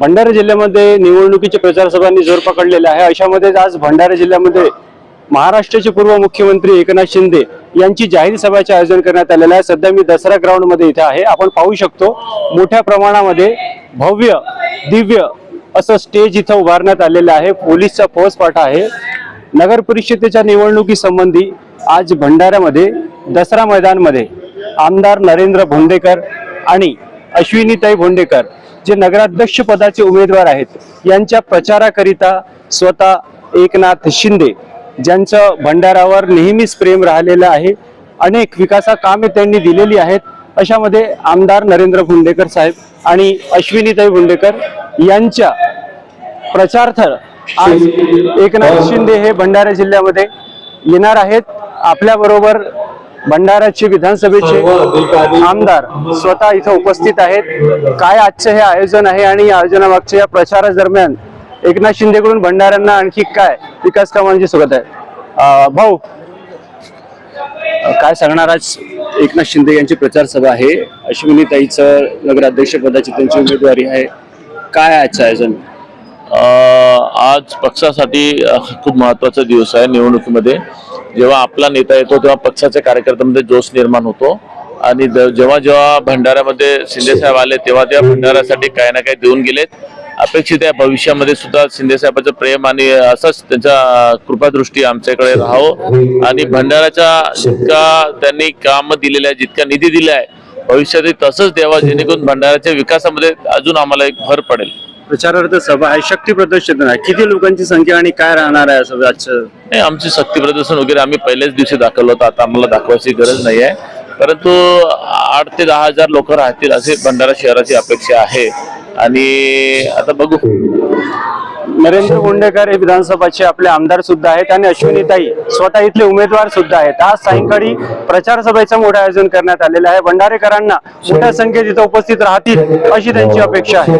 भंडारा जिल्ह्यामध्ये निवडणुकीच्या प्रचार सभांनी जोर पकडलेला आहे. अशामध्येच आज भंडारा जिल्ह्यामध्ये महाराष्ट्राचे पूर्व मुख्यमंत्री एकनाथ शिंदे यांची जाहीर सभाचे आयोजन करण्यात आलेलं आहे. सध्या मी दसरा ग्राउंडमध्ये इथे आहे. आपण पाहू शकतो मोठ्या प्रमाणामध्ये भव्य दिव्य असं स्टेज इथं उभारण्यात आलेलं आहे. पोलीसचा फौजपाठा आहे. नगर परिषदेच्या निवडणुकीसंबंधी आज भंडाऱ्यामध्ये दसरा मैदानमध्ये आमदार नरेंद्र भोंडेकर आणि अश्विनीताई भोंडेकर जे नगराध्यक्ष पदाचे उमेदवार आहेत यांच्या प्रचाराकरिता स्वतः एकनाथ शिंदे ज्यांचं भंडारावर नेहमीच प्रेम राहिलेलं आहे अनेक विकासा कामे त्यांनी दिलेली आहेत अशामध्ये आमदार नरेंद्र भोंडेकर साहेब आणि अश्विनीताई भोंडेकर यांच्या प्रचार्थ आज एकनाथ शिंदे हे भंडारा जिल्ह्यामध्ये येणार आहेत. आपल्याबरोबर भंडाराचे विधानसभेचे आमदार स्वतः इथं उपस्थित आहेत. काय आजचं हे आयोजन आहे आणि या आयोजनामागच्या या प्रचारादरम्यान एकनाथ शिंदेकडून भंडाऱ्यांना आणखी काय विकास कामांची सुरुवात आहे? भाऊ काय सांगणार आज एकनाथ शिंदे यांची प्रचार सभा आहे अश्विनीताईचं नगराध्यक्ष पदाची त्यांची उमेदवारी आहे. काय आजचं आयोजन? आज पक्षासाठी खूप महत्त्वाचा दिवस आहे निवडणुकीमध्ये. जेव्हा आपला नेता येतो तेव्हा पक्षाच्या कार्यकर्त्यांमध्ये जोश निर्माण होतो. आणि जेव्हा जेव्हा भंडाऱ्यामध्ये शिंदेसाहेब आले तेव्हा तेव्हा भंडाऱ्यासाठी काही ना काही देऊन गेलेत. अपेक्षित आहे भविष्यामध्ये सुद्धा शिंदेसाहेबांचं प्रेम आणि असंच त्यांच्या कृपादृष्टी आमच्याकडे राहावं. आणि भंडाऱ्याच्या जितका त्यांनी काम दिलेलं आहे जितका निधी दिला आहे भविष्यातही तसंच द्यावा जेणेकरून भंडाऱ्याच्या विकासामध्ये अजून आम्हाला एक भर पडेल. प्रचारार्थ सभा आहे शक्ती प्रदर्शन आहे किती लोकांची संख्या आणि काय राहणार आहे असं आजचं नाही आमची शक्ती प्रदर्शन वगैरे आम्ही पहिल्याच दिवशी दाखवलं होतं. आता आम्हाला दाखवायची गरज नाही आहे. परंतु आठ ते दहा हजार लोक राहतील असे भंडारा शहराची अपेक्षा आहे. आणि आता बघू. नरेंद्र बोंडेकर हे विधानसभाचे आपले आमदार सुद्धा आहेत आणि अश्विनीताई स्वतः इथले उमेदवार सुद्धा आहेत. आज सायंकाळी प्रचार सभेचं मोठं आयोजन करण्यात आलेलं आहे. भंडारेकरांना मोठ्या संख्येत इथं उपस्थित राहतील अशी त्यांची अपेक्षा आहे.